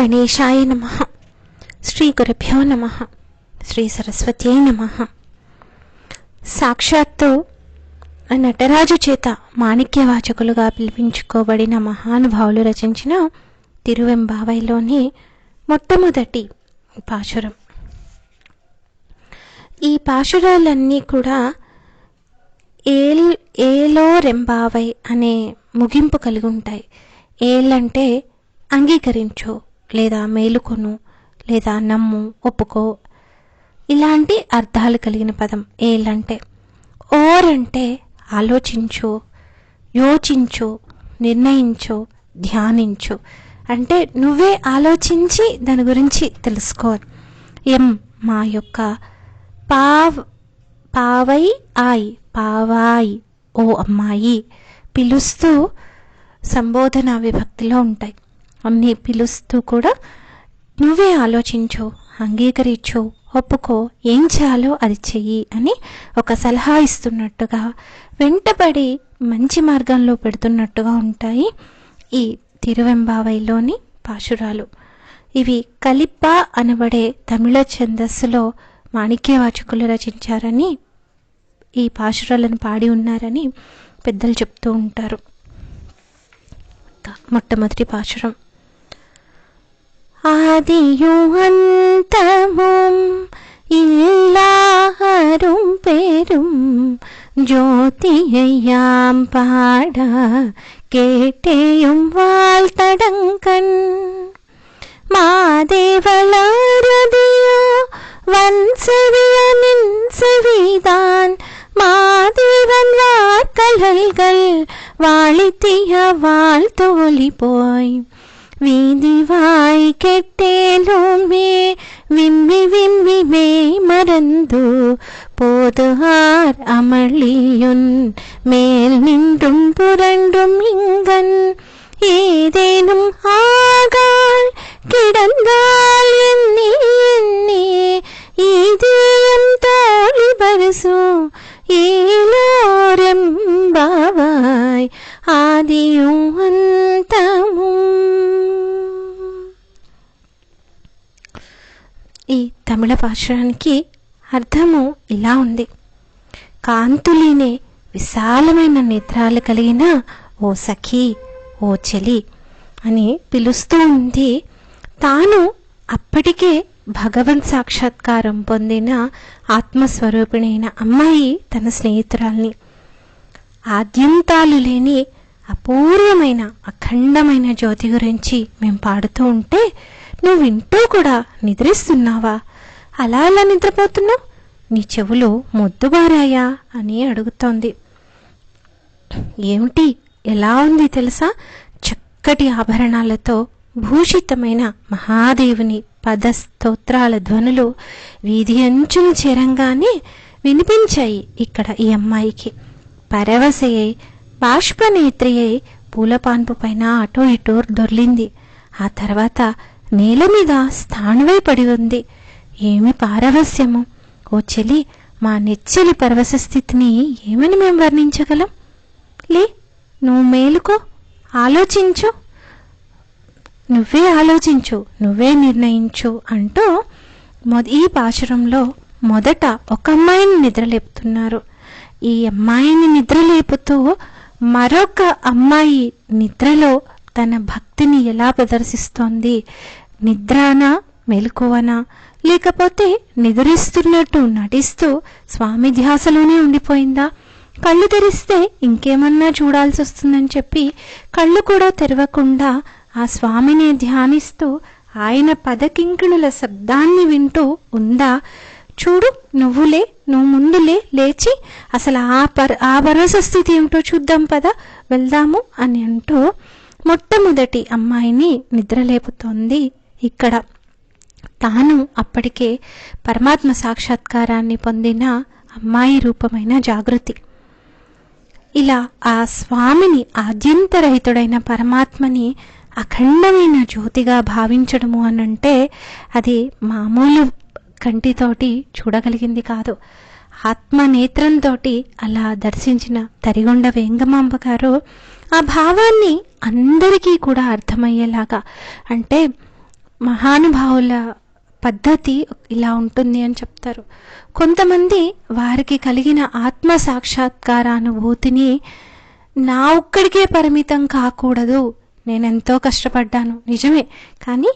గణేశాయ నమ. శ్రీ గురుభ్యో నమ. శ్రీ సరస్వత్యై నమ. సాక్షాత్తు నటరాజు చేత మాణిక్యవాచకులుగా పిలిపించుకోబడిన మహానుభావులు రచించిన తిరువెంబావైలోని మొట్టమొదటి పాశురం. ఈ పాశురాలన్నీ కూడా ఏల్ ఏలో రెంబావై అనే ముగింపు కలిగి ఉంటాయి ఏలంటే అంగీకరించు లేదా మేలుకొను లేదా నమ్ము ఒప్పుకో. ఇలాంటి అర్థాలు కలిగిన పదం ఏలంటే ఓర్ అంటే ఆలోచించు యోచించు నిర్ణయించు ధ్యానించు. అంటే నువ్వే ఆలోచించి దాని గురించి తెలుసుకో. ఎం మా యొక్క పావ్ పావై ఆయ్ పావాయ్ ఓ అమ్మాయి పిలుస్తూ సంబోధన విభక్తిలో ఉంటాయి. అన్నీ పిలుస్తూ కూడా నువ్వే ఆలోచించు అంగీకరించు ఒప్పుకో ఏం చేయాలో అది చెయ్యి అని ఒక సలహా ఇస్తున్నట్టుగా వెంటబడి మంచి మార్గంలో పెడుతున్నట్టుగా ఉంటాయి ఈ తిరువెంబావైలోని పాశురాలు. ఇవి కలిప్ప అనబడే తమిళ ఛందస్సులో మాణిక్యవాచకులు రచించారని ఈ పాశురాలను పాడి ఉన్నారని పెద్దలు చెప్తూ ఉంటారు. మొట్టమొదటి పాశురం. ஆதியும் அந்தமும் இல்லாரும் பெரும் ஜோதியையாம் பாட கேட்டேயும் வாழ்த்தடங்கண் மாதேவளாரதியோ வன் செவிய நின் செவிதான் மாதேவன் வார்கழல்கள் வாழித்திய வாழ் தோழி போய் വീതിവായി കെട്ടേലോമേ വിമ്മി വിമ്മിമേ മറന്നു. പോതുഹാർ അമളിയുൻ മേൽ നിണ്ടും പുരണ്ടും ഇങ്കൻ. ഏതേനും ആകാൽ കിടന്നാൽ എന്നീ എന്നീ ഈതേയം തോളി പരസു. ഈലോരം ബാവായ് ആദിയും അന്തമും ఈ తమిళ భాషానికి అర్థము ఇలా ఉంది. కాంతులీనే విశాలమైన నేత్రాలు కలిగిన ఓ సఖీ ఓ చెలి అని పిలుస్తూ ఉంది. తాను అప్పటికే భగవన్ సాక్షాత్కారం పొందిన ఆత్మస్వరూపిణైన అమ్మాయి తన స్నేహితురాల్ని. ఆద్యంతాలు లేని అపూర్వమైన అఖండమైన జ్యోతి గురించి మేము పాడుతూ ఉంటే నువ్వు వింటూ కూడా నిద్రిస్తున్నావా? అలా అలా నిద్రపోతున్నావు? నీ చెవులు మొద్దుబారాయా అని అడుగుతోంది. ఏమిటి? ఎలా ఉంది తెలుసా? చక్కటి ఆభరణాలతో భూషితమైన మహాదేవుని పద స్తోత్రాల ధ్వనులు వీధి అంచున చేరంగానే వినిపించాయి ఇక్కడ ఈ అమ్మాయికి. పరవశయ్యై బాష్పనేత్రియై పూలపాన్పు పైన అటో ఇటో దొర్లింది. ఆ తర్వాత నేల మీద స్థాణువై పడి ఉంది. ఏమి పారవస్యము ఓ చెలి మా నెచ్చలి పరవశ స్థితిని ఏమని మేము వర్ణించగలం? లే నువ్వు మేలుకో ఆలోచించు. నువ్వే ఆలోచించు నువ్వే నిర్ణయించు అంటూ మొద ఈ పాశురంలో మొదట ఒక అమ్మాయిని నిద్రలేపుతున్నారు. ఈ అమ్మాయిని నిద్రలేపుతూ మరొక అమ్మాయి నిద్రలో తన భక్తిని ఎలా ప్రదర్శిస్తోంది? నిద్రానా? మెలకువనా? లేకపోతే నిద్రిస్తున్నట్టు నటిస్తూ స్వామి ధ్యాసలోనే ఉండిపోయిందా? కళ్ళు తెరిస్తే ఇంకేమన్నా చూడాల్సి వస్తుందని చెప్పి కళ్ళు కూడా తెరవకుండా ఆ స్వామిని ధ్యానిస్తూ ఆయన పదకింకిణుల శబ్దాన్ని వింటూ ఉందా? చూడు నువ్వులే నువ్వు ముందులే లేచి అసలు ఆ పర ఆ భరోసా స్థితి ఏమిటో చూద్దాం పదా వెళ్దాము అని అంటూ మొట్టమొదటి అమ్మాయిని నిద్రలేపుతోంది ఇక్కడ. తాను అప్పటికే పరమాత్మ సాక్షాత్కారాన్ని పొందిన అమ్మాయి రూపమైన జాగృతి. ఇలా ఆ స్వామిని ఆద్యంతరహితుడైన పరమాత్మని అఖండమైన జ్యోతిగా భావించడము అనంటే అది మామూలు కంటితోటి చూడగలిగింది కాదు. ఆత్మనేత్రంతోటి అలా దర్శించిన తరిగొండ వేంగమాంబ గారు ఆ భావాన్ని అందరికీ కూడా అర్థమయ్యేలాగా అంటే మహానుభావుల పద్ధతి ఇలా ఉంటుంది అని చెప్తారు. కొంతమంది వారికి కలిగిన ఆత్మ సాక్షాత్కారానుభూతిని నా ఒక్కడికే పరిమితం కాకూడదు నేనెంతో కష్టపడ్డాను నిజమే కానీ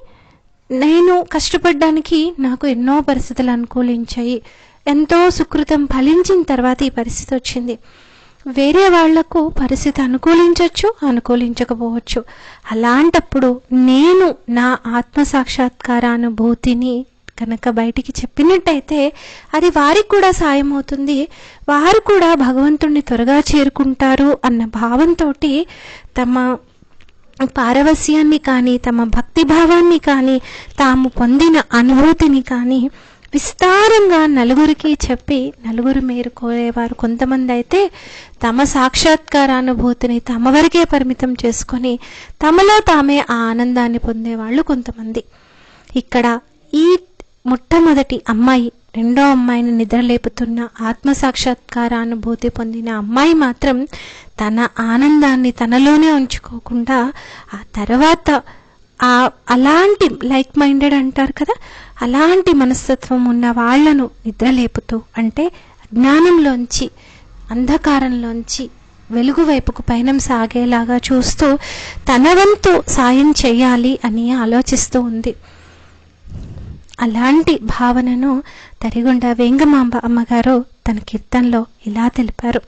నేను కష్టపడ్డానికి నాకు ఎన్నో పరిస్థితులు అనుకూలించాయి ఎంతో సుకృతం ఫలించిన తర్వాత ఈ పరిస్థితి వచ్చింది. వేరే వాళ్ళకు పరిస్థితి అనుకూలించవచ్చు అనుకూలించకపోవచ్చు. అలాంటప్పుడు నేను నా ఆత్మ సాక్షాత్కారానుభూతిని కనుక బయటికి చెప్పినట్టయితే అది వారికి కూడా సాయం అవుతుంది. వారు కూడా భగవంతుణ్ణి త్వరగా చేరుకుంటారు అన్న భావంతో తమ పారవస్యాన్ని కానీ తమ భక్తి భావాన్ని కానీ తాము పొందిన అనుభూతిని కానీ విస్తారంగా నలుగురికి చెప్పి నలుగురు మీరు కోరేవారు కొంతమంది అయితే తమ సాక్షాత్కారానుభూతిని తమ వరకే పరిమితం చేసుకొని తమలో తామే ఆ ఆనందాన్ని పొందేవాళ్ళు కొంతమంది. ఇక్కడ ఈ మొట్టమొదటి అమ్మాయి రెండో అమ్మాయిని నిద్రలేపుతున్న ఆత్మ సాక్షాత్కారానుభూతి పొందిన అమ్మాయి మాత్రం తన ఆనందాన్ని తనలోనే ఉంచుకోకుండా ఆ తర్వాత ఆ అలాంటి లైక్ మైండెడ్ అంటారు కదా అలాంటి మనస్తత్వం ఉన్న వాళ్ళను నిద్రలేపుతూ అంటే జ్ఞానంలోంచి అంధకారంలోంచి వెలుగు వైపుకు పయనం సాగేలాగా చూస్తూ తన వంతు సాయం చేయాలి అని ఆలోచిస్తూ ఉంది. అలాంటి భావనను తరిగొండ వేంగమాంబ అమ్మగారు తన కీర్తనలో ఇలా తెలిపారు.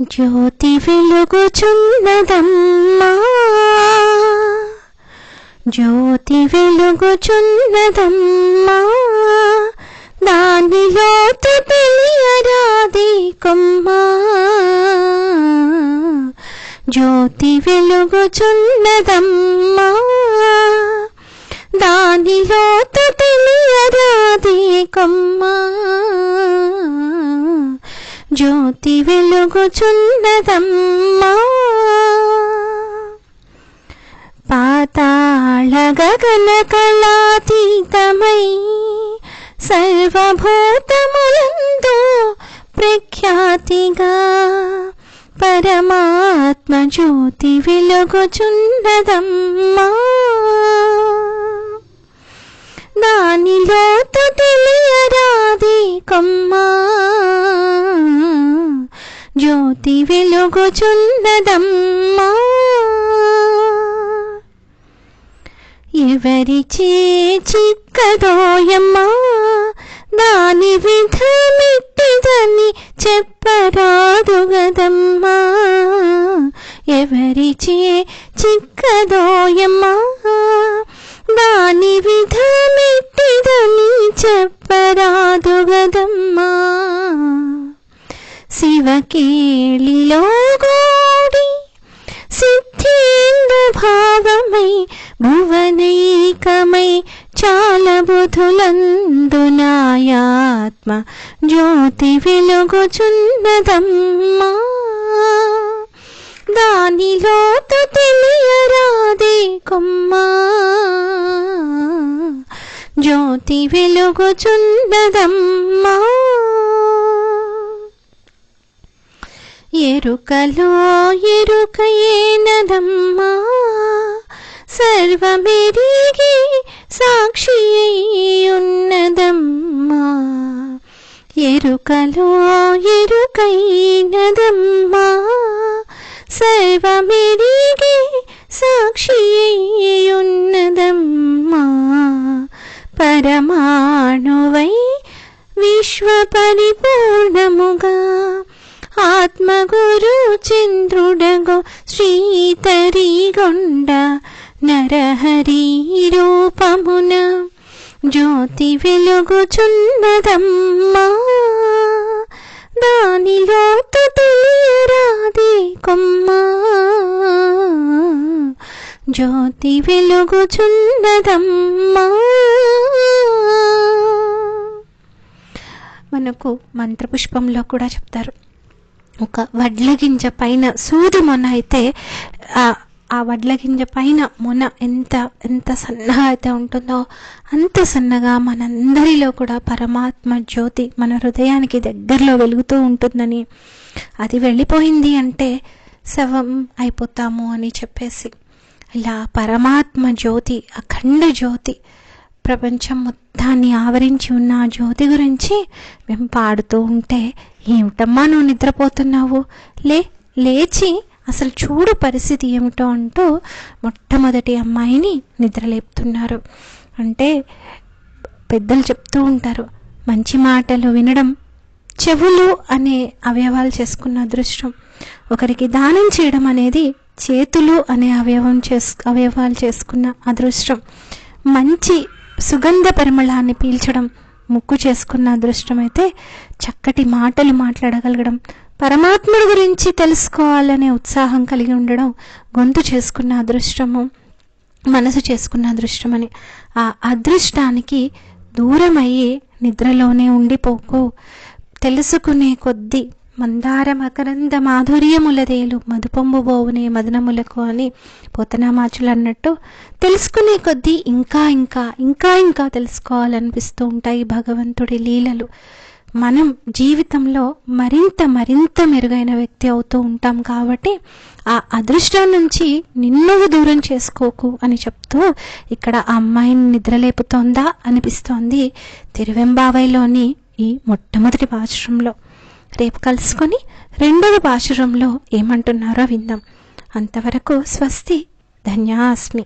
జ్యోతి వెలుగుచున్నదమ్మా జ్యోతి వెలుగుచున్నదమ్మా దానిలో తెలియరాది కొమ్మా జ్యోతి వెలుగుచున్నదమ్మా దానిలో తెలియరాది కొమ్మా జ్యోతి వెలుగుచున్నదమ్మా. పాతాళ గగన కళాతీతమై సర్వభూతములందు ప్రఖ్యాతిగా పరమాత్మ జ్యోతి వెలుగుచున్నదమ్మా. వెలుగుచున్నదమ్మా ఎవరిచే చిక్కదోయమ్మా దాని విధమిట్టిదని చెప్పరాదు గదమ్మా ఎవరిచే చిక్కదోయమ్మా దాని విధమిట్టిదని చెప్పరాదు గదమ్మా శివకేళిలో గోడి సిద్ధేందు భావమై భువనైకమై చాలబుధులందునాయాత్మ జ్యోతి వెలుగుచున్నదమ్మా దానిలోత తెలియరాదే కొమ్మా జ్యోతి వెలుగుచున్నదమ్మా ఎరుకలో ఎరుకయేనదమ్మా సర్వమెరిగి సాక్షి ఉన్నదమ్మా ఎరుకలో ఎరుకైనదమ్మా సర్వమెరిగి తరిగొండ నరహరి రూపమున జ్యోతి వెలుగుచున్నదమ్మా దానిలో తెలియరాదే కొమ్మా జ్యోతి వెలుగుచున్నదమ్మా మనకు మంత్రపుష్పంలో కూడా చెప్తారు ఒక వడ్ల గింజ పైన సూది మొన అయితే ఆ వడ్ల గింజ పైన మొన ఎంత ఎంత సన్నగా అయితే ఉంటుందో అంత సన్నగా మనందరిలో కూడా పరమాత్మ జ్యోతి మన హృదయానికి దగ్గరలో వెలుగుతూ ఉంటుందని. అది వెళ్ళిపోయింది అంటే శవం అయిపోతాము అని చెప్పేసి. ఇలా పరమాత్మ జ్యోతి అఖండ జ్యోతి ప్రపంచం మొత్తాన్ని ఆవరించి ఉన్న ఆ జ్యోతి గురించి మేము పాడుతూ ఉంటే ఏమిటమ్మా నువ్వు నిద్రపోతున్నావు? లే లేచి అసలు చూడు పరిస్థితి ఏమిటో అంటూ మొట్టమొదటి అమ్మాయిని నిద్రలేపుతున్నారు. అంటే పెద్దలు చెప్తూ ఉంటారు మంచి మాటలు వినడం చెవులు అనే అవయవాలు చేసుకున్న అదృష్టం. ఒకరికి దానం చేయడం అనేది చేతులు అనే అవయవం చేసు అవయవాలు చేసుకున్న అదృష్టం. మంచి సుగంధ పరిమళాన్ని పీల్చడం ముక్కు చేసుకున్న అదృష్టమైతే చక్కటి మాటలు మాట్లాడగలగడం పరమాత్ముడి గురించి తెలుసుకోవాలనే ఉత్సాహం కలిగి ఉండడం గొంతు చేసుకున్న అదృష్టము మనసు చేసుకున్న అదృష్టమని. ఆ అదృష్టానికి దూరమయ్యి నిద్రలోనే ఉండిపోకు. తెలుసుకునే కొద్దీ మందార మకరంద మాధుర్యములదేలు మధుపొంబు బోవునే మదనములకు అని పోతనామాచులు అన్నట్టు తెలుసుకునే కొద్దీ ఇంకా ఇంకా ఇంకా ఇంకా తెలుసుకోవాలనిపిస్తూ ఉంటాయి భగవంతుడి లీలలు. మనం జీవితంలో మరింత మరింత మెరుగైన వ్యక్తి అవుతూ ఉంటాం కాబట్టి ఆ అదృష్టం నుంచి నిన్ను దూరం చేసుకోకు అని చెప్తూ ఇక్కడ ఆ అమ్మాయిని నిద్రలేపుతోందా అనిపిస్తోంది తిరువెంబావైలోని ఈ మొట్టమొదటి పాశ్రంలో రేపు కలుసుకొని రెండవ భాషరంలో ఏమంటున్నారో విందాం. అంతవరకు స్వస్తి ధన్యాస్మి.